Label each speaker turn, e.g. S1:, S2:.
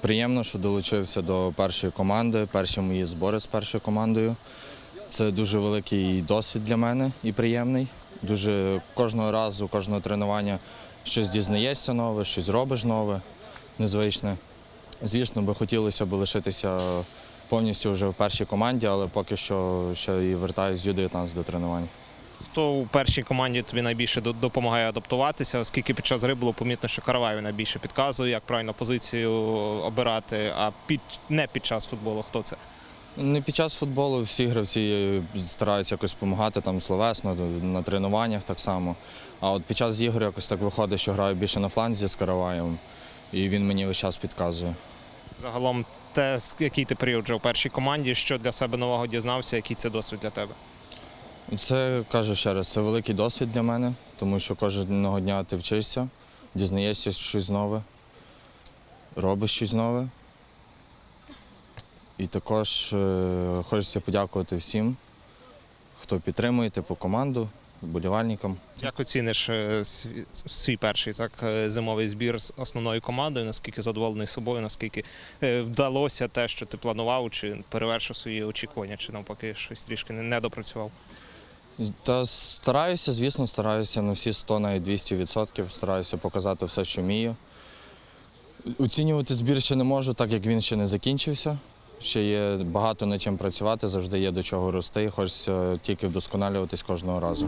S1: Приємно, що долучився до першої команди, перші мої збори з першою командою. Це дуже великий досвід для мене і приємний. Дуже кожного разу, кожного тренування щось дізнаєшся нове, щось робиш нове, незвичне. Звісно, би хотілося б лишитися повністю вже в першій команді, але поки що ще і вертаюся з Ю-19 до тренувань.
S2: Хто у першій команді тобі найбільше допомагає адаптуватися, оскільки під час гри було помітно, що Караваєв найбільше підказує, як правильно позицію обирати, а під не під час футболу хто це?
S1: Не під час футболу всі гравці стараються якось допомагати там словесно, на тренуваннях так само. А от під час ігор якось так виходить, що граю більше на фланзі з Караваєм, і він мені весь час підказує.
S2: Загалом, те, який ти період вже у першій команді, що для себе нового дізнався, який це досвід для тебе?
S1: Це кажу ще раз, це великий досвід для мене, тому що кожного дня ти вчишся, дізнаєшся щось нове, робиш щось нове. І також е, хочеться подякувати всім, хто підтримує типу команду, вболівальникам.
S2: Як оціниш е, свій, свій перший так, е, зимовий збір з основною командою? Наскільки задоволений собою, наскільки е, вдалося те, що ти планував, чи перевершив свої очікування, чи навпаки щось трішки не- не допрацював?
S1: Та стараюся, звісно, стараюся на всі 100, навіть 200%, стараюся показати все, що вмію. Оцінювати збір ще не можу, так як він ще не закінчився. Ще є багато над чим працювати, завжди є до чого рости. Хочеться тільки вдосконалюватись кожного разу.